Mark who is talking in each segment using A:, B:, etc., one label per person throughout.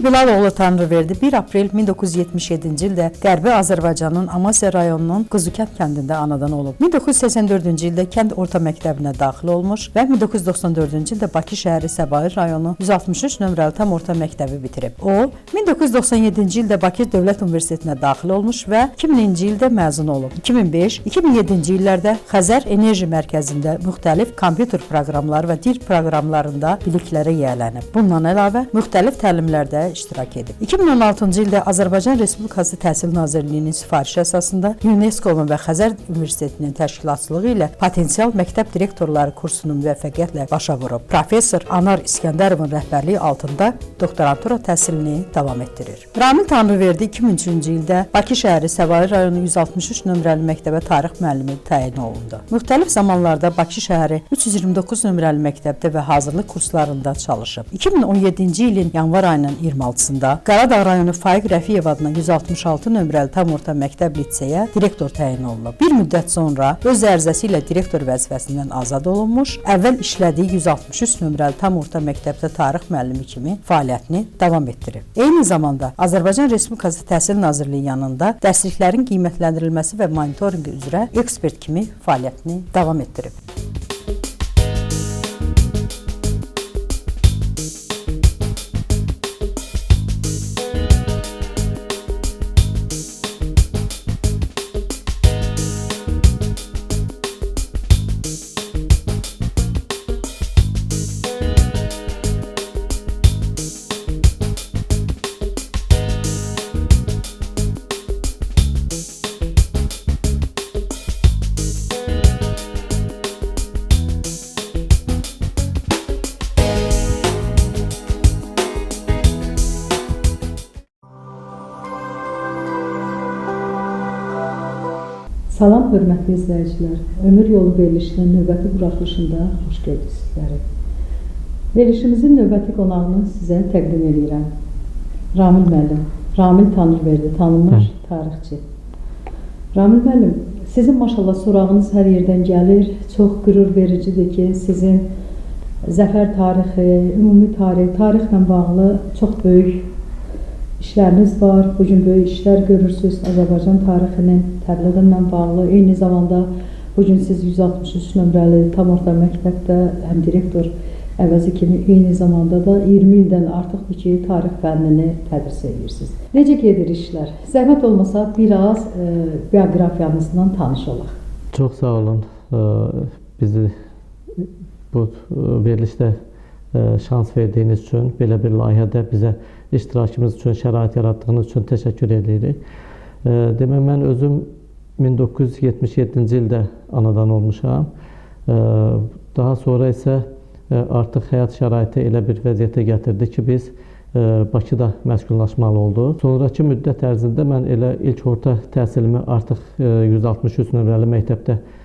A: Ramil Bilaloğlu Tanrıverdi 1 aprel 1977-ci ildə Qərbi Azərbaycanın Amasya rayonunun Qızıkənd kəndində anadan olub. 1984-cü ildə kənd orta məktəbinə daxil olmuş və 1994-cü ildə Bakı şəhəri Səbail rayonu 163 nömrəli tam orta məktəbi bitirib. O, 1997-ci ildə Bakı Dövlət Universitetinə daxil olmuş və 2000-ci ildə məzun olub. 2005-2007-ci illərdə Xəzər Enerji Mərkəzində müxtəlif kompüter proqramları və dil proqramlarında biliklərə yiyələnib. Bundan əlavə müxtəlif təlimlərdə iştirak edib. 2016-cı ildə Azərbaycan Respublikası Təhsil Nazirliyinin sifarişi əsasında UNESCO-nun və Xəzər Universitetinin təşkilatçılığı ilə potensial məktəb direktorları kursunu müvəffəqiyyətlə başa vurub. Professor Anar İskəndərovun rəhbərliyi altında doktorantura təhsilini davam etdirir. Ramil Tanrıverdi 2003-cü ildə Bakı şəhəri Səvayi rayonu 163 nömrəli məktəbə tarix müəllimi təyin olundu. Müxtəlif zamanlarda Bakı şəhəri 329 nömrəli məktəbdə və hazırlıq kurslarında çalışıb. 2017-ci ilin yanvar ayının 26-sında Qaradağ rayonu Faiq Rəfiyev adına 166 nömrəli tam orta məktəb litseyə direktor təyin olunub. Bir müddət sonra öz ərizəsi ilə direktor vəzifəsindən azad olunmuş, əvvəl işlədiyi 163 nömrəli tam orta məktəbdə tarix müəllimi kimi fəaliyyətini davam etdirib. Eyni zamanda Azərbaycan Respublikası Təhsil Nazirliyi yanında dərsliklərin qiymətləndirilməsi və monitorinqi üzrə ekspert kimi fəaliyyətini davam etdirib.
B: Salam hörmətli izləyicilər. Ömür yolu verilişinin növbəti buraxılışında xoş gördük sizləri. Verilişimizin növbəti qonağını sizə təqdim edirəm. Ramil müəllim. Ramil Tanrıverdi, tanınmış tarixçi. Ramil müəllim, sizin maşallah sorağınız hər yerdən gəlir. Çox qürur vericidir ki, sizin zəfər tarixi, ümumi tarix, tarixlə bağlı çox böyük işləriniz var. Bu gün böyük işlər görürsüz Azərbaycan tarixinin təbliği ilə bağlı. Eyni zamanda bu gün siz 163 nömrəli tam orta məktəbdə həm direktor əvəzi kimi eyni zamanda da 20 ildən artıqdır ki, tarix fənnini tədris edirsiniz. Necə gedir işlər? Zəhmət olmasa biraz e, bioqrafiyanızdan tanış olaq.
C: Çox sağ olun. Ee, Bizi bu e, verilişdə e, şans verdiyiniz üçün, belə bir layihədə bizə iştirakımız üçün şərait yaratdığınız üçün təşəkkür edirik. Demək, mən özüm 1977-ci ildə anadan olmuşam. Daha sonra isə e, artıq həyat şəraiti elə bir vəziyyətə gətirdi ki, biz e, Bakıda məskunlaşmalı olduq. Sonrakı müddət ərzində mən elə ilk orta təhsilimi artıq e, 163 nömrəli məktəbdə e,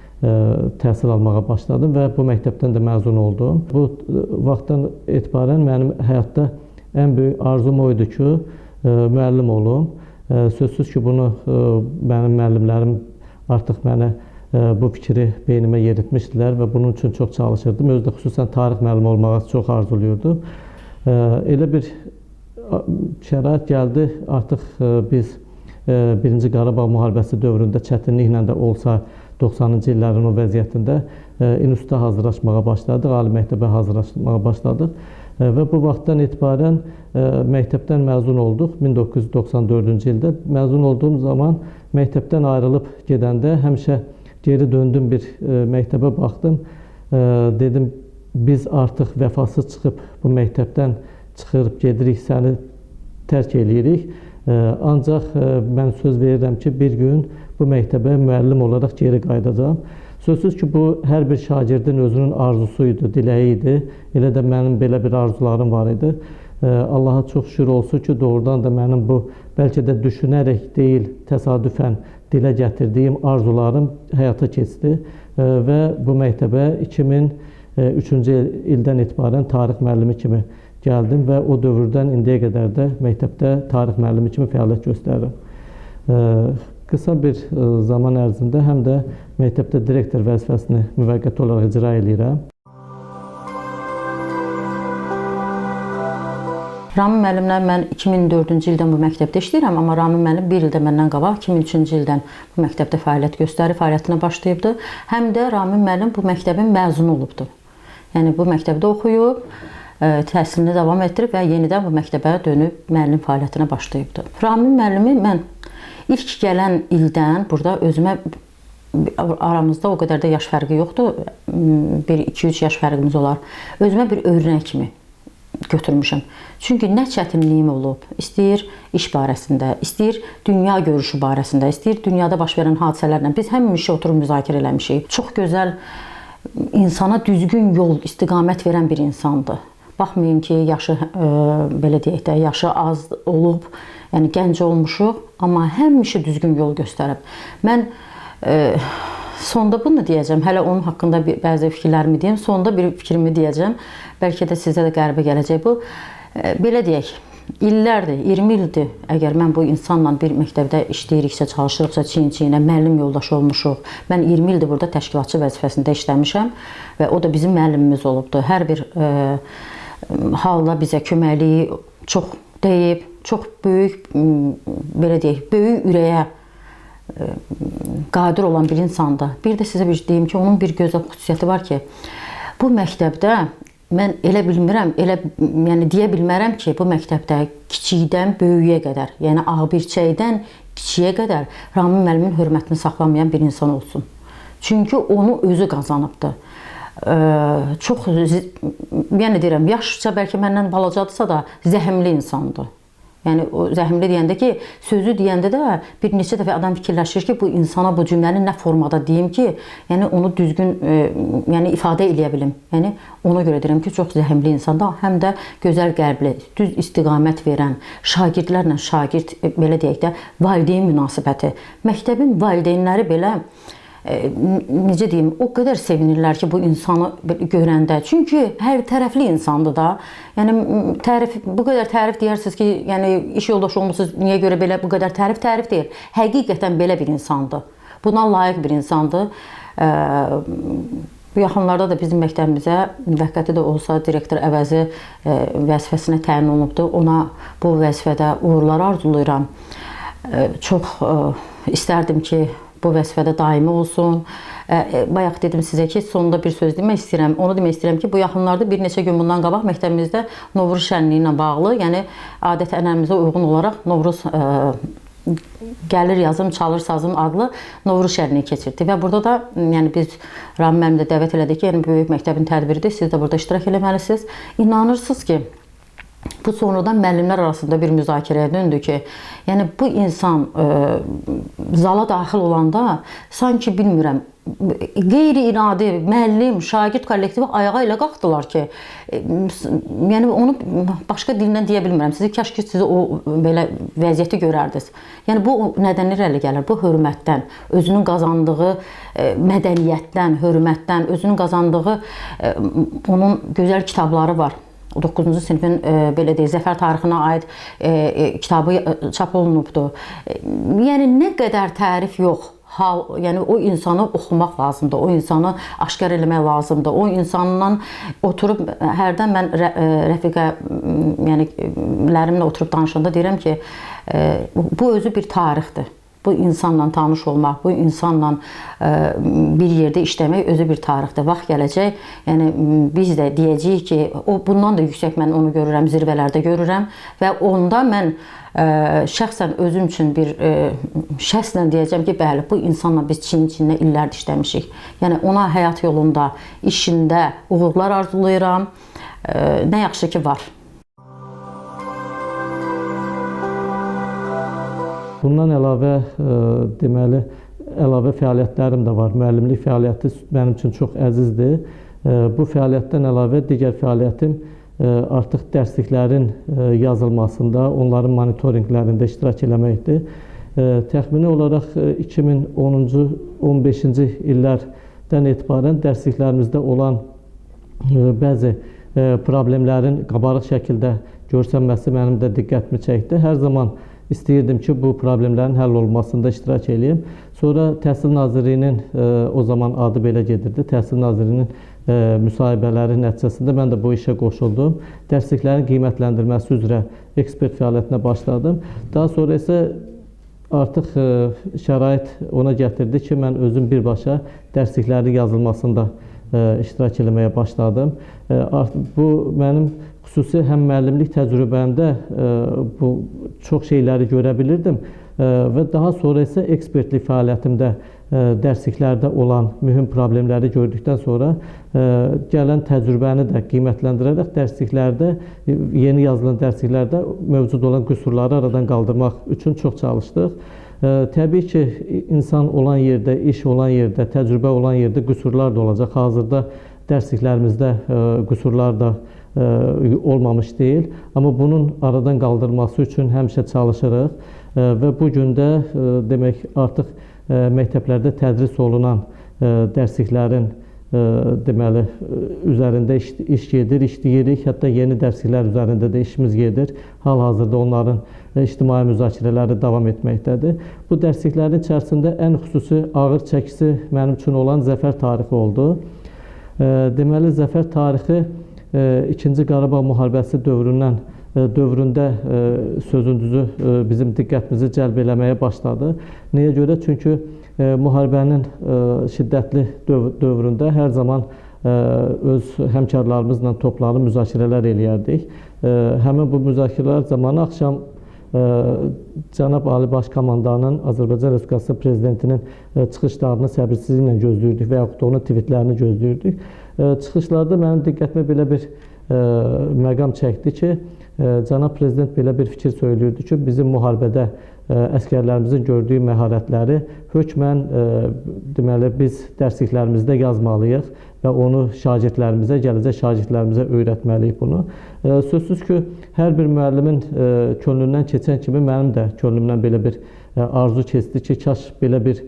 C: təhsil almağa başladım və bu məktəbdən də məzun oldum. Bu vaxtdan etibarən mənim həyatda ən böyük arzum o idi ki, müəllim olum. Sözsüz ki, bunu mənim müəllimlərim artıq mənə bu fikri beynimə yeritmişdilər və bunun üçün çox çalışırdım. Özü də xüsusən tarix müəllimi olmağı çox arzuluyordum. E, Elə bir şərait gəldi, artıq biz Birinci Qarabağ müharibəsi dövründə çətinliklə də olsa 90-cı illərin o vəziyyətində e, institutda hazırlaşmağa başladıq, ali məktəbə hazırlaşmağa başladıq E, və bu vaxtdan etibarən e, məktəbdən məzun olduq 1994-cü ildə. Məzun olduğum zaman məktəbdən ayrılıb gedəndə həmişə geri döndüm bir məktəbə baxdım. Dedim biz artıq vəfasız çıxıb bu məktəbdən çıxırıb gedirik, səni tərk eləyirik. Ancaq mən söz verirəm ki, bir gün bu məktəbə müəllim olaraq geri qayıdacağam. Sözsüz ki, bu hər bir şagirdin özünün arzusu idi, diləyi idi. Elə də mənim belə bir arzularım var idi. E, Allaha çox şükür olsun ki, doğrudan da mənim bu bəlkə də düşünərək deyil, təsadüfən dilə gətirdiyim arzularım həyata keçdi E, və bu məktəbə 2003-cü ildən etibarən tarix müəllimi kimi gəldim və o dövrdən indiyə qədər də məktəbdə tarix müəllimi kimi fəaliyyət göstərirəm. E, Qısa bir e, zaman ərzində həm də məktəbdə direktor vəzifəsini müvəqqəti olaraq icra eləyirəm.
D: Ramin müəllimlə mən 2004-cü ildən bu məktəbdə işləyirəm, amma Ramin müəllim 1 ildə məndən qabaq 2003-cü ildən bu məktəbdə fəaliyyət göstərir, fəaliyyətinə başlayıbdı. Həm də Ramin müəllim bu məktəbin məzunu olubdu. Yəni bu məktəbdə oxuyub, ə, təhsilini davam etdirib və yenidən bu məktəbə dönüb müəllim fəaliyyətinə başlayıbdı. Ramin müəllimi mən ilk gələn ildən burada özümə aramızda o qədər də yaş fərqi yoxdur. 1-2-3 yaş fərqimiz olar. Özümə bir öyrənək kimi götürmüşəm. Çünki nə çətinliyim olub, istəyir iş barəsində, istəyir dünya görüşü barəsində, istəyir dünyada baş verən hadisələrlə biz həmişə oturub müzakirə eləmişik. Çox gözəl insana düzgün yol, istiqamət verən bir insandır. Baxmayın ki, yaşı ə, belə deyək də, yaşı az olub, yəni gənc olmuşuq, amma həmişə düzgün yol göstərib. Mən ə, sonda bunu deyəcəm. Hələ onun haqqında bir, bəzi fikirlərimi deyim, sonda bir fikrimi deyəcəm. Bəlkə də sizə də qəribə gələcək bu. Ə, belə deyək, illərdir, 20 ildir əgər mən bu insanla bir məktəbdə işləyiriksə, çalışırıqsa, çiyin-çiyinə müəllim yoldaşı olmuşuq. Mən 20 ildir burada təşkilatçı vəzifəsində işləmişəm və o da bizim müəllimimiz olubdu. Hər bir ə, halda bizə köməkliyi çox deyib, çox böyük belə deyək, böyük ürəyə ə, qadir olan bir insandır. Bir də sizə bir deyim ki, onun bir gözəl xüsusiyyəti var ki, bu məktəbdə mən elə bilmirəm, elə yəni deyə bilmərəm ki, bu məktəbdə kiçikdən böyüyə qədər, yəni A1-çəkdən kiçiyə qədər Ramin müəllimin hörmətini saxlamayan bir insan olsun. Çünki onu özü qazanıbdı. Ə, çox yəni deyirəm, yaşca bəlkə məndən balacadırsa da zəhmli insandır. Yəni o zəhmli deyəndə ki, sözü deyəndə də bir neçə dəfə adam fikirləşir ki, bu insana bu cümləni nə formada deyim ki, yəni onu düzgün e, yəni ifadə eləyə bilim. Yəni ona görə deyirəm ki, çox zəhmli insandır, həm də gözəl qəlbli, düz istiqamət verən, şagirdlərlə şagird belə deyək də valideyn münasibəti. Məktəbin valideynləri belə necə deyim, o qədər sevinirlər ki, bu insanı görəndə. Çünki hər tərəfli insandır da. Yəni tərif bu qədər tərif deyirsiniz ki, yəni iş yoldaşı olmusunuz, niyə görə belə bu qədər tərif tərif deyil. Həqiqətən belə bir insandır. Buna layiq bir insandır. Bu yaxınlarda da bizim məktəbimizə müvəqqəti də olsa direktor əvəzi ə, vəzifəsinə təyin olunubdu. Ona bu vəzifədə uğurlar arzulayıram. Ə, çox ə, istərdim ki, bu vəzifədə daimi olsun. Ə, Bayaq dedim sizə ki, sonunda bir söz demək istəyirəm. Onu demək istəyirəm ki, bu yaxınlarda bir neçə gün bundan qabaq məktəbimizdə Novruz şənliyi ilə bağlı, yəni adət-ənənəmizə uyğun olaraq Novruz Gəlir yazım, çalır sazım adlı Novruz şənliyi keçirdi və burada da yəni biz Ramin müəllim də dəvət elədik ki, yəni böyük məktəbin tədbiridir. Siz də burada iştirak eləməlisiniz. İnanırsınız ki, bu sonradan müəllimlər arasında bir müzakirəyə döndü ki, yəni bu insan ə, zala daxil olanda sanki bilmirəm qeyri-iradi müəllim, şagird kollektivi ayağa elə qalxdılar ki, e, yəni onu başqa dillə deyə bilmirəm. Sizi kaş ki siz o belə vəziyyəti görərdiniz. Yəni bu nədən irəli gəlir? Bu hörmətdən, özünün qazandığı e, mədəniyyətdən, hörmətdən, özünün qazandığı e, onun gözəl kitabları var. 9-cu sinifin e, belə deyək, zəfər tarixinə aid e, e, kitabı e, çap olunubdu. E, yəni nə qədər tərif yox. Hal, yəni o insanı oxumaq lazımdır. O insanı aşkar eləmək lazımdır. O insanla oturub hərdən mən rə, e, rəfiqə m, yənilərimlə oturub danışanda deyirəm ki, e, bu özü bir tarixdir. Bu insanla tanış olmaq, bu insanla ə, bir yerdə işləmək özü bir tarixdir. Vaxt gələcək, yəni biz də deyəcəyik ki, o bundan da yüksək mən onu görürəm, zirvələrdə görürəm və onda mən ə, şəxsən özüm üçün bir ə, şəxslə deyəcəm ki, bəli, bu insanla biz çiyin-çiyinə illərdir işləmişik. Yəni ona həyat yolunda, işində uğurlar arzulayıram. Nə yaxşı ki var.
C: Bundan əlavə e, deməli əlavə fəaliyyətlərim də var. Müəllimlik fəaliyyəti mənim üçün çox əzizdir. E, Bu fəaliyyətdən əlavə digər fəaliyyətim e, artıq dərsliklərin yazılmasında, onların monitorinqlərində iştirak eləməkdir. Təxmini olaraq e, 2010-cu 15-ci illərdən etibarən dərsliklərimizdə olan bəzi problemlərin qabarıq şəkildə görsənməsi mənim də diqqətimi çəkdi. Hər zaman istəyirdim ki, bu problemlərin həll olunmasında iştirak edeyim. Sonra Təhsil Nazirliyinin e, o zaman adı belə gedirdi. Təhsil Nazirliyinin e, müsahibələrin nəticəsində mən də bu işə qoşuldum. Dərsliklərin qiymətləndirməsi üzrə ekspert fəaliyyətinə başladım. Daha sonra isə artıq ə, şərait ona gətirdi ki, mən özüm birbaşa dərsliklərin yazılmasında ə, iştirak etməyə başladım. Artıq bu mənim xüsusi həm müəllimlik təcrübəmdə ə, bu çox şeyləri görə bilirdim və daha sonra isə ekspertlik fəaliyyətimdə dərsliklərdə olan mühüm problemləri gördükdən sonra gələn təcrübəni də qiymətləndirərək dərsliklərdə e, yeni yazılan dərsliklərdə mövcud olan qüsurları aradan qaldırmaq üçün çox çalışdıq. Təbii ki, insan olan yerdə, iş olan yerdə, təcrübə olan yerdə qüsurlar da olacaq. Hazırda dərsliklərimizdə qüsurlar da olmamış deyil, amma bunun aradan qaldırılması üçün həmişə çalışırıq və bu gün də demək artıq məktəblərdə tədris olunan dərsliklərin deməli ə, üzərində iş, iş gedir, işləyirik. Hətta yeni dərsliklər üzərində də işimiz gedir. Hal-hazırda onların ə, ictimai müzakirələri davam etməkdədir. Bu dərsliklərin içərisində ən xüsusi ağır çəkisi mənim üçün olan zəfər tarixi oldu. Ə, Deməli zəfər tarixi ə, 2-ci Qarabağ müharibəsi dövründən dövründə ə, sözün düzü ə, bizim diqqətimizi cəlb eləməyə başladı. Nəyə görə? Çünki müharibənin şiddətli döv dövründə hər zaman öz həmkarlarımızla toplanıb müzakirələr eləyərdik. Həmin bu müzakirələr zamanı axşam Cənab Ali Baş Komandanın Azərbaycan Respublikası prezidentinin çıxışlarını səbirsizliklə gözləyirdik və yaxud da onun tweetlərini gözləyirdik. Çıxışlarda mənim diqqətimi belə bir məqam çəkdi ki, cənab prezident belə bir fikir söyləyirdi ki, bizim müharibədə ə, əskərlərimizin gördüyü məharətləri hökmən ə, deməli biz dərsliklərimizdə yazmalıyıq və onu şagirdlərimizə, gələcək şagirdlərimizə öyrətməliyik bunu. Ə, Sözsüz ki, hər bir müəllimin könlündən keçən kimi mənim də könlümdən belə bir arzu keçdi ki, kaş belə bir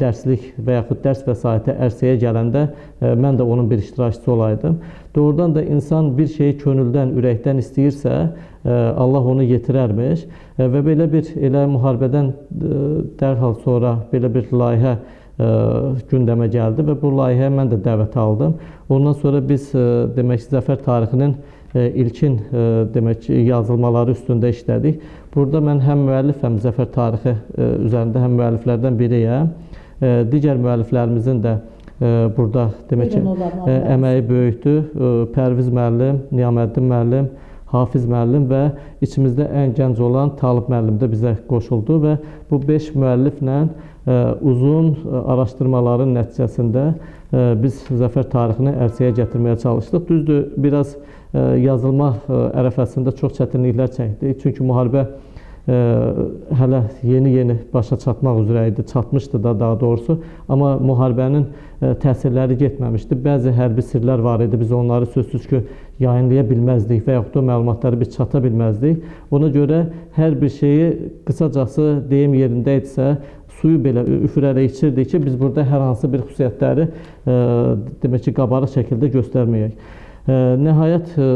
C: dərslik və yaxud dərs vəsaiti ərsəyə gələndə ə, mən də onun bir iştirakçısı olaydım. Doğrudan da insan bir şeyi könüldən, ürəkdən istəyirsə, ə, Allah onu yetirərmiş və belə bir elə müharibədən dərhal sonra belə bir layihə gündəmə gəldi və bu layihəyə mən də dəvət aldım. Ondan sonra biz demək ki, zəfər tarixinin ilkin ə, demək ki, yazılmaları üstündə işlədik. Burada mən həm müəllif, həm zəfər tarixi ə, üzərində həm müəlliflərdən biriyəm. Digər müəlliflərimizin də burada demək ki, əməyi böyükdür. Pərviz müəllim, Niyaməddin müəllim, Hafiz müəllim və içimizdə ən gənc olan Talib müəllim də bizə qoşuldu və bu 5 müəlliflə uzun ə, araşdırmaların nəticəsində ə, biz zəfər tarixini ərsəyə gətirməyə çalışdıq. Düzdür, biraz ə, yazılma ərəfəsində çox çətinliklər çəkdik. Çünki müharibə hələ yeni-yeni başa çatmaq üzrə idi, çatmışdı da daha doğrusu. Amma müharibənin təsirləri getməmişdi. Bəzi hərbi sirlər var idi. Biz onları sözsüz ki, yayınlaya bilməzdik və yaxud da məlumatları biz çata bilməzdik. Ona görə hər bir şeyi qısacası deyim yerində idisə, suyu belə üfürərək içirdik ki, biz burada hər hansı bir xüsusiyyətləri ə, demək ki, qabarıq şəkildə göstərməyək. Ə, Nəhayət ə,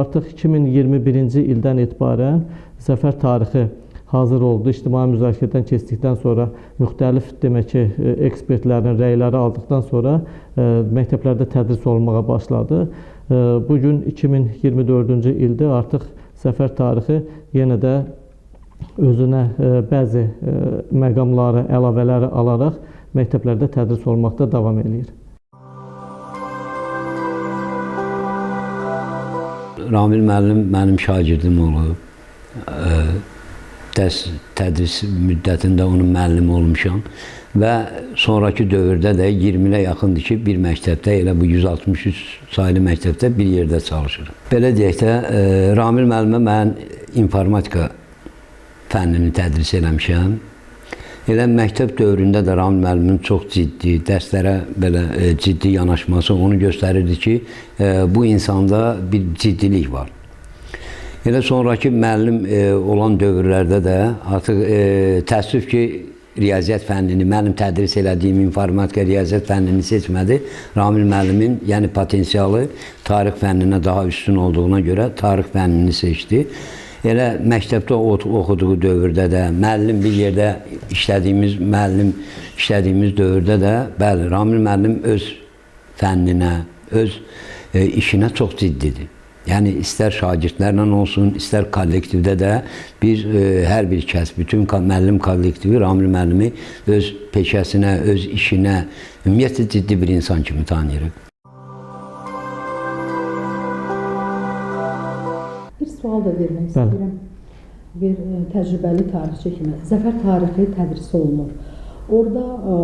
C: artıq 2021-ci ildən etibarən zəfər tarixi hazır oldu. İctimai müzakirədən keçdikdən sonra müxtəlif demək ki, ekspertlərin rəyləri aldıqdan sonra məktəblərdə tədris olunmağa başladı. Bu gün 2024-cü ildə artıq zəfər tarixi yenə də özünə ə, bəzi ə, məqamları, əlavələri alaraq məktəblərdə tədris olunmaqda davam eləyir.
E: Ramil müəllim mənim şagirdim olub. Ə, Dərs tədris müddətində onun müəllimi olmuşam və sonrakı dövrdə də 20-yə yaxındır ki, bir məktəbdə elə bu 163 saylı məktəbdə bir yerdə çalışırım. Belə deyək də, Ramil müəllimə mən informatika fənnini tədris eləmişəm. Elə məktəb dövründə də Ramil müəllimin çox ciddi, dərslərə belə e, ciddi yanaşması onu göstərirdi ki, e, bu insanda bir ciddilik var. Elə sonrakı müəllim e, olan dövrlərdə də artıq e, təəssüf ki, riyaziyyat fənnini, mənim tədris elədiyim informatika riyaziyyat fənnini seçmədi. Ramil müəllimin, yəni potensialı tarix fənninə daha üstün olduğuna görə tarix fənnini seçdi. Elə məktəbdə oxuduğu dövrdə də, müəllim bir yerdə işlədiyimiz, müəllim işlədiyimiz dövrdə də, bəli, Ramil müəllim öz fənninə, öz e, işinə çox ciddidir. Yəni istər şagirdlərlə olsun, istər kollektivdə də biz e, hər bir kəs, bütün müəllim kollektivi Ramil müəllimi öz peşəsinə, öz işinə ümumiyyətlə ciddi bir insan kimi tanıyırıq.
B: Sual da vermək
C: Bəli.
B: istəyirəm. Bir e, təcrübəli tarixçi kimi Zəfər tarixi tədris olunur. Orda e,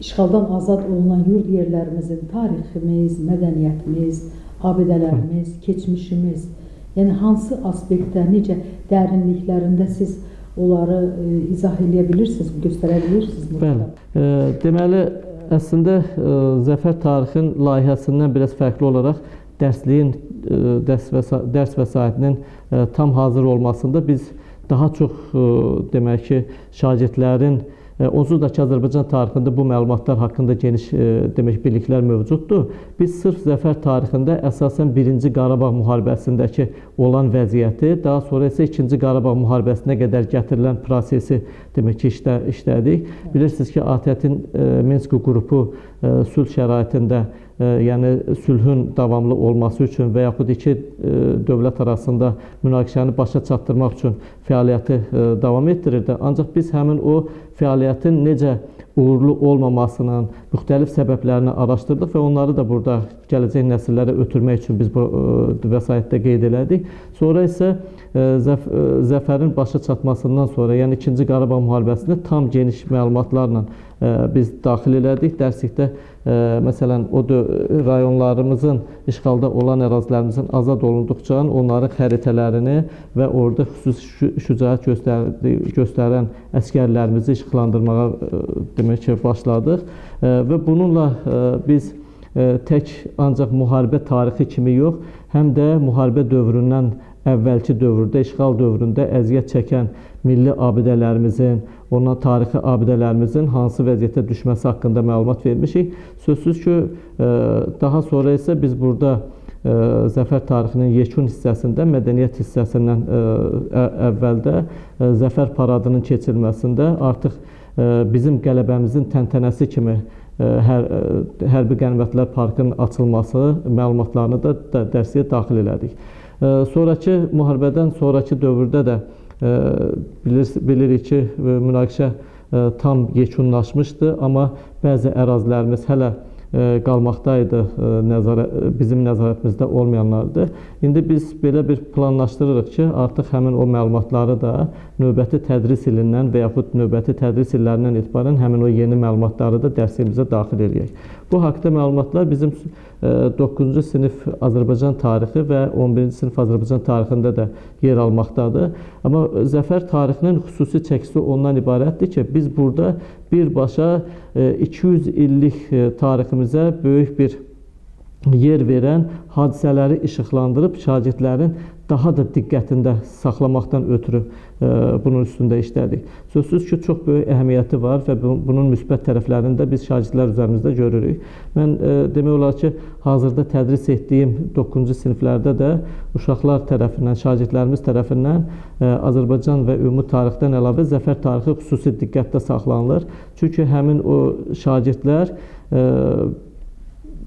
B: işğaldan azad olunan yurd yerlərimizin tariximiz, mədəniyyətimiz, abidələrimiz, keçmişimiz, yəni hansı aspektdə, necə dərinliklərində siz onları e, izah edə bilirsiniz, göstərə bilirsiniz?
C: Bəli. E, deməli, əslində e, Zəfər tarixin layihəsindən biraz fərqli olaraq dərsliyin e, dərs vəsa dərs vəsaitinin e, tam hazır olmasında biz daha çox e, demək ki, şagirdlərin onsuz da ki, Azərbaycan tarixində bu məlumatlar haqqında geniş demək biliklər mövcuddur. Biz sırf Zəfər tarixində əsasən 1-ci Qarabağ müharibəsindəki olan vəziyyəti, daha sonra isə 2-ci Qarabağ müharibəsinə qədər gətirilən prosesi demək ki, işlə, işlədik. Bilirsiniz ki, ATƏT-in Minsk qrupu sülh şəraitində yəni sülhün davamlı olması üçün və yaxud iki e, dövlət arasında münaqişəni başa çatdırmaq üçün fəaliyyəti e, davam etdirirdi. Ancaq biz həmin o fəaliyyətin necə uğurlu olmamasının müxtəlif səbəblərini araşdırdıq və onları da burada gələcək nəsillərə ötürmək üçün biz bu e, vəsaitdə qeyd elədik. Sonra isə zəf e, zəfərin başa çatmasından sonra, yəni 2-ci Qarabağ müharibəsində tam geniş məlumatlarla e, biz daxil elədik. Dərslikdə e, məsələn o rayonlarımızın işğalda olan ərazilərimizin azad olunduqca onların xəritələrini və orada xüsusi şü- şücaət göstərən əskərlərimizi işıqlandırmağa demək ki, başladıq və bununla biz tək ancaq müharibə tarixi kimi yox, həm də müharibə dövründən əvvəlki dövrdə, işğal dövründə əziyyət çəkən milli abidələrimizin, ondan tarixi abidələrimizin hansı vəziyyətə düşməsi haqqında məlumat vermişik. Sözsüz ki, e, daha sonra isə biz burada e, Zəfər tarixinin yekun hissəsində, mədəniyyət hissəsindən e, əvvəldə Zəfər paradının keçirilməsində artıq bizim qələbəmizin təntənəsi kimi hər hərbi qənimətlər parkının açılması məlumatlarını da də- dərsliyə daxil elədik. Sonrakı müharibədən sonrakı dövrdə də e, bilir, bilirik ki, e, münaqişə e, tam yekunlaşmışdı, amma bəzi ərazilərimiz hələ qalmaqdaydı, e, nəzarət bizim nəzarətimizdə olmayanlardı. İndi biz belə bir planlaşdırırıq ki, artıq həmin o məlumatları da növbəti tədris ilindən və yaxud növbəti tədris illərindən etibarən həmin o yeni məlumatları da dərsimizə daxil eləyək. Bu haqqda məlumatlar bizim e, 9-cu sinif Azərbaycan tarixi və 11-ci sinif Azərbaycan tarixində də yer almaqdadır. Amma Zəfər tarixinin xüsusi çəkisi ondan ibarətdir ki, biz burada birbaşa e, 200 illik e, tariximizə böyük bir yer verən hadisələri işıqlandırıb şagirdlərin daha da diqqətində saxlamaqdan ötürü e, bunun üstündə işlədik. Sözsüz ki, çox böyük əhəmiyyəti var və bu- bunun müsbət tərəflərini də biz şagirdlər üzərimizdə görürük. Mən e, demək olar ki, hazırda tədris etdiyim 9-cu siniflərdə də uşaqlar tərəfindən, şagirdlərimiz tərəfindən e, Azərbaycan və ümumi tarixdən əlavə Zəfər tarixi xüsusi diqqətdə saxlanılır. Çünki həmin o şagirdlər e,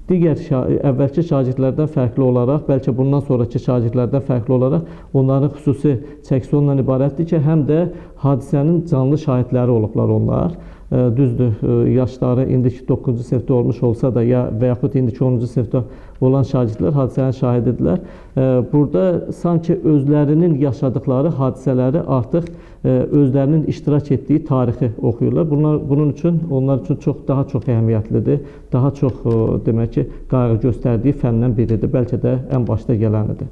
C: digər şa əvvəlki şagirdlərdən fərqli olaraq, bəlkə bundan sonrakı şagirdlərdən fərqli olaraq onların xüsusi çəkisi ondan ibarətdir ki, həm də hadisənin canlı şahidləri olublar onlar. Düzdür, yaşları indiki 9-cu sinifdə olmuş olsa da ya və yaxud indiki 10-cu sinifdə olan şagirdlər hadisənin şahididirlər. Burada sanki özlərinin yaşadıkları hadisələri artıq özlərinin iştirak etdiyi tarixi oxuyurlar. Bunlar bunun üçün onlar üçün çox daha çox əhəmiyyətlidir. Daha çox demək ki, qayğı göstərdiyi fəndən biridir. Bəlkə də ən başda gələnidir.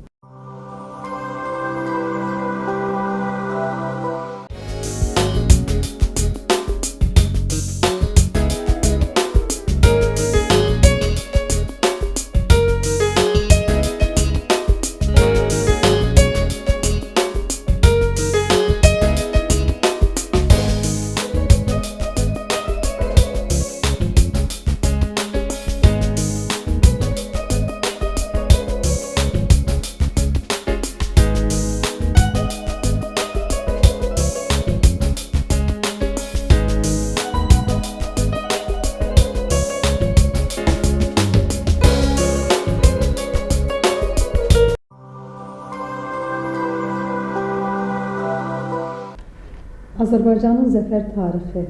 B: Azərbaycanın zəfər tarixi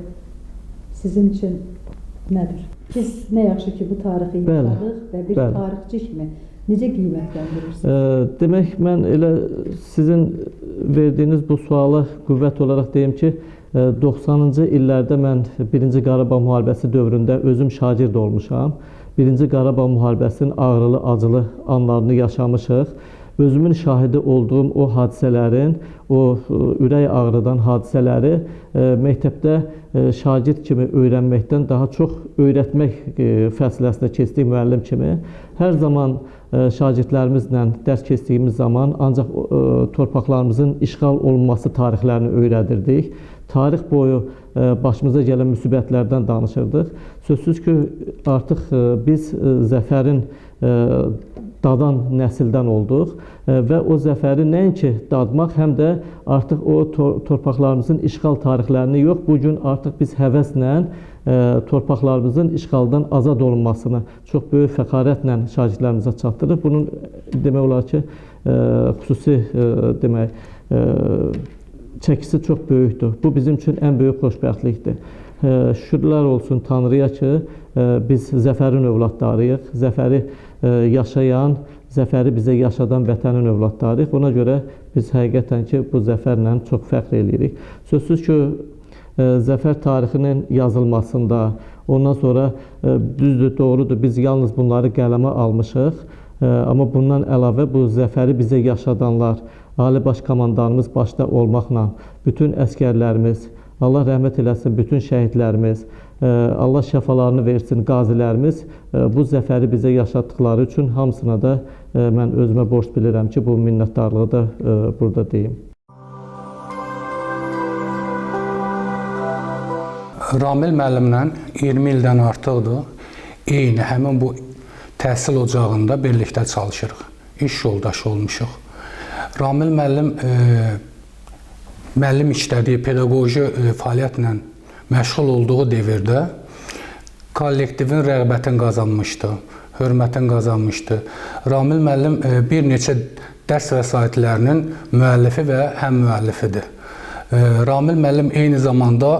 B: sizin üçün nədir? Biz nə yaxşı ki, bu tarixi yaşadıq və bir
C: bəli.
B: tarixçi kimi necə qiymətləndirirsiniz?
C: Ə, Demək, mən elə sizin verdiyiniz bu suala qüvvət olaraq deyim ki, ə, 90-cı illərdə mən 1-ci Qarabağ müharibəsi dövründə özüm şagird olmuşam. 1-ci Qarabağ müharibəsinin ağrılı, acılı anlarını yaşamışıq. Özümün şahidi olduğum o hadisələrin, o ə, ürək ağrıdan hadisələri ə, məktəbdə ə, şagird kimi öyrənməkdən daha çox öyrətmək ə, fəsiləsində keçdik müəllim kimi. Hər zaman şagirdlərimizlə dərs keçdiyimiz zaman ancaq torpaqlarımızın işğal olunması tarixlərini öyrədirdik. Tarix boyu başımıza gələn müsibətlərdən danışırdıq. Sözsüz ki, artıq biz zəfərin dadan nəsildən olduq ə, və o zəfəri nəinki dadmaq, həm də artıq o tor torpaqlarımızın işğal tarixlərini yox, bu gün artıq biz həvəslə ə, torpaqlarımızın işğaldan azad olunmasını çox böyük fəxarətlə şagirdlərimizə çatdırırıq. Bunun demək olar ki, xüsusi demək çəkisi çox böyükdür. Bu bizim üçün ən böyük xoşbəxtlikdir. Şükürlər olsun Tanrıya ki, biz zəfərin övladlarıyıq. Zəfəri yaşayan, zəfəri bizə yaşadan vətənin övladlarıyıq. Ona görə biz həqiqətən ki, bu zəfərlə çox fəxr eləyirik. Sözsüz ki, ə, zəfər tarixinin yazılmasında, ondan sonra ə, düzdür, doğrudur, biz yalnız bunları qələmə almışıq. Amma bundan əlavə bu zəfəri bizə yaşadanlar, Ali Baş Komandanımız başda olmaqla bütün əskərlərimiz, Allah rəhmət eləsin bütün şəhidlərimiz, Allah şəfalarını versin qazilərimiz bu zəfəri bizə yaşatdıkları üçün hamısına da ə, mən özümə borc bilirəm ki, bu minnətdarlığı da ə, burada deyim.
F: Ramil müəllimlə 20 ildən artıqdır. Eyni həmin bu təhsil ocağında birlikdə çalışırıq. İş yoldaşı olmuşuq. Ramil müəllim e, müəllim işlədiyi pedaqoji e, fəaliyyətlə məşğul olduğu dövrdə kollektivin rəğbətini qazanmışdı, hörmətini qazanmışdı. Ramil müəllim e, bir neçə dərs vəsaitlərinin müəllifi və həm müəllifidir. E, Ramil müəllim eyni zamanda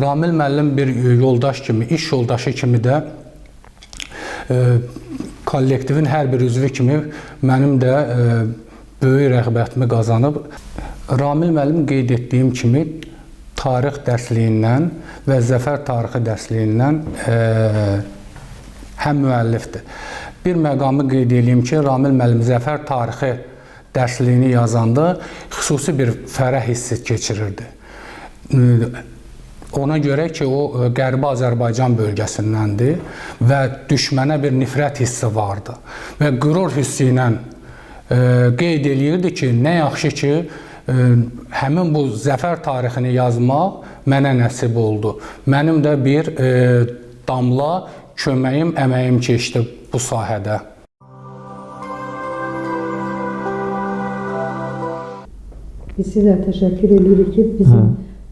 F: Ramil müəllim bir yoldaş kimi, iş yoldaşı kimi də e, kollektivin hər bir üzvü kimi mənim də böyük rəğbətimi qazanıb. Ramil müəllim qeyd etdiyim kimi tarix dərsliyindən və zəfər tarixi dərsliyindən e, həm müəllifdir. Bir məqamı qeyd edeyim ki, Ramil müəllim zəfər tarixi dərsliyini yazanda xüsusi bir fərəh hissi keçirirdi. Ona görə ki, o e, Qərbi Azərbaycan bölgəsindəndir və düşmənə bir nifrət hissi vardı və qürur hissi ilə e, qeyd eləyirdi ki, nə yaxşı ki, həmin bu zəfər tarixini yazmaq mənə nəsib oldu. Mənim də bir damla köməyim, əməyim keçdi bu sahədə.
B: Biz sizə təşəkkür edirik ki, bizim
C: Hə.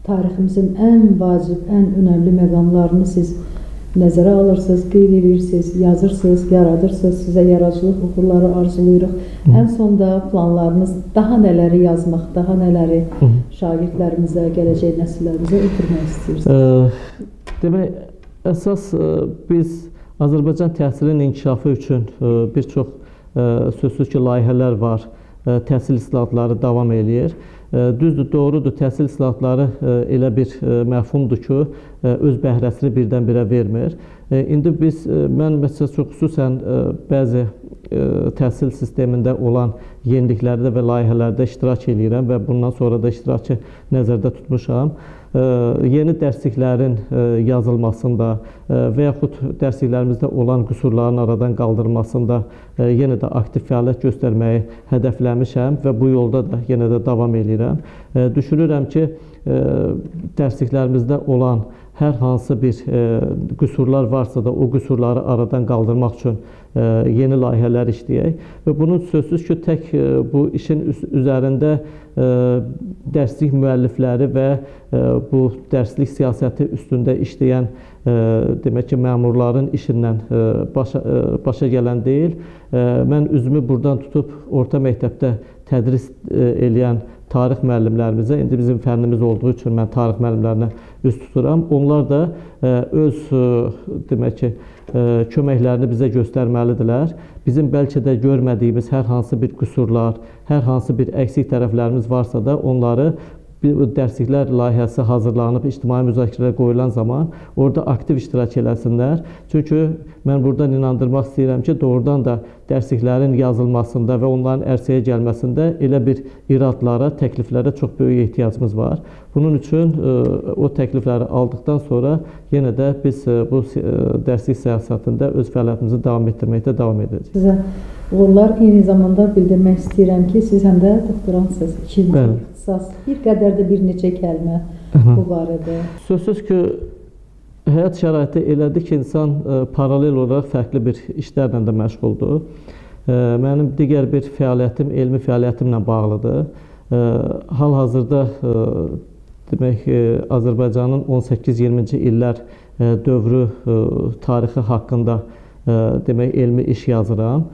B: tariximizin ən vacib, ən önəmli məqamlarını siz nəzərə alırsınız, qeyd edirsiniz, yazırsınız, yaradırsınız. Sizə yaradıcılıq uğurları arzulayırıq. Ən sonda planlarınız daha nələri yazmaq, daha nələri şagirdlərimizə, gələcək nəsillərimizə ötürmək istəyirsiniz?
C: Ə, Demək, əsas ə, biz Azərbaycan təhsilinin inkişafı üçün ə, bir çox ə, sözsüz ki, layihələr var. Ə, Təhsil islahatları davam eləyir. Ə, Düzdür, doğrudur, təhsil islahatları ə, elə bir ə, məfhumdur ki, ə, öz bəhrəsini birdən-birə vermir. İndi biz, mən məsələn xüsusən bəzi təhsil sistemində olan yeniliklərdə və layihələrdə iştirak edirəm və bundan sonra da iştirakı nəzərdə tutmuşam. Yeni dərsliklərin yazılmasında və yaxud dərsliklərimizdə olan qüsurların aradan qaldırılmasında yenə də aktiv fəaliyyət göstərməyi hədəfləmişəm və bu yolda da yenə də davam edirəm. Ə, Düşünürəm ki, dərsliklərimizdə olan hər hansı bir qüsurlar varsa da o qüsurları aradan qaldırmaq üçün yeni layihələr işləyək və bunun sözsüz ki, tək ə, bu işin üz- üzərində ə, dərslik müəllifləri və bu dərslik siyasəti üstündə işləyən demək ki, məmurların işindən başa başa gələn deyil. Mən üzümü burdan tutub orta məktəbdə tədris e, eləyən tarix müəllimlərimizə, indi bizim fənnimiz olduğu üçün mən tarix müəllimlərinə üst tuturam. Onlar da e, öz e, demək ki, köməklərini bizə göstərməlidirlər. Bizim bəlkə də görmədiyimiz hər hansı bir qüsurlar, hər hansı bir əksik tərəflərimiz varsa da onları bir dərsliklər layihəsi hazırlanıb ictimai müzakirələrə qoyulan zaman orada aktiv iştirak eləsinlər. Çünki mən buradan inandırmaq istəyirəm ki, doğrudan da dərsliklərin yazılmasında və onların ərsəyə gəlməsində elə bir iradlara, təkliflərə çox böyük ehtiyacımız var. Bunun üçün e, o təklifləri aldıqdan sonra yenə də biz e, bu e, dərslik siyasətində öz fəaliyyətimizi davam etdirməkdə davam edəcəyik.
B: Sizə uğurlar eyni zamanda bildirmək istəyirəm ki, siz həm də doktorantsınız, ikinci ixtisas. Bir qədər də bir neçə kəlmə bu barədə.
C: Sözsüz ki, həyat şəraiti elədir ki, insan ə, paralel olaraq fərqli bir işlərlə də məşğuldur. Ə, Mənim digər bir fəaliyyətim elmi fəaliyyətimlə bağlıdır. Ə, Hal-hazırda demək Azərbaycanın 18-20-ci illər dövrü tarixi haqqında demək elmi iş yazıram.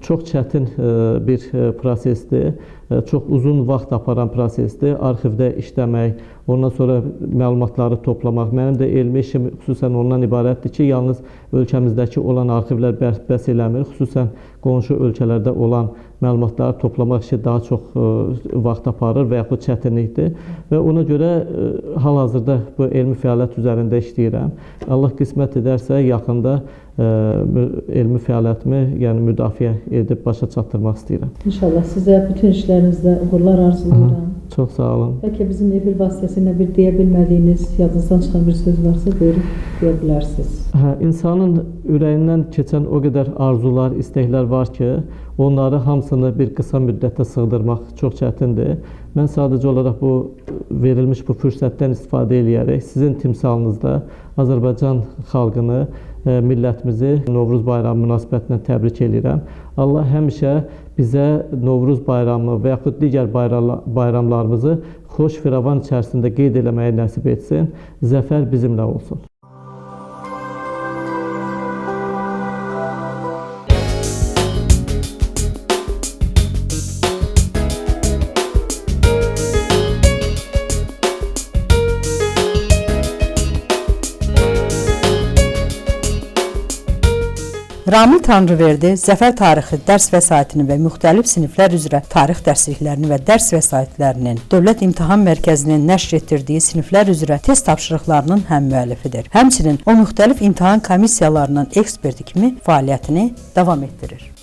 C: Çox çətin bir prosesdir. Ə, Çox uzun vaxt aparan prosesdir. Arxivdə işləmək, ondan sonra məlumatları toplamaq. Mənim də elmi işim xüsusən ondan ibarətdir ki, yalnız ölkəmizdəki olan arxivlər bəs, eləmir. Xüsusən qonşu ölkələrdə olan məlumatları toplamaq işi daha çox ə, vaxt aparır və yaxud çətinlikdir. Və ona görə ə, hal-hazırda bu elmi fəaliyyət üzərində işləyirəm. Allah qismət edərsə yaxında elmi fəaliyyətimi, yəni müdafiə edib başa çatdırmaq istəyirəm.
B: İnşallah sizə bütün işlərinizdə uğurlar arzulayıram.
C: Çox sağ olun.
B: Bəlkə bizim efir vasitəsilə bir deyə bilmədiyiniz, yadınızdan çıxan bir söz varsa buyurub deyə bilərsiniz.
C: Hə, insanın ürəyindən keçən o qədər arzular, istəklər var ki, onları hamısını bir qısa müddətdə sığdırmaq çox çətindir. Mən sadəcə olaraq bu verilmiş bu fürsətdən istifadə eləyərək sizin timsalınızda Azərbaycan xalqını, e, millətimizi Novruz bayramı münasibətilə təbrik edirəm. Allah həmişə bizə Novruz bayramı və yaxud digər bayramla- bayramlarımızı xoş firavan içərisində qeyd eləməyi nəsib etsin. Zəfər bizimlə olsun.
A: Ramil Tanrıverdi Zəfər tarixi dərs vəsaitini və müxtəlif siniflər üzrə tarix dərsliklərini və dərs vəsaitlərinin Dövlət İmtahan Mərkəzinin nəşr etdirdiyi siniflər üzrə test tapşırıqlarının həm müəllifidir. Həmçinin o müxtəlif imtahan komissiyalarının eksperti kimi fəaliyyətini davam etdirir.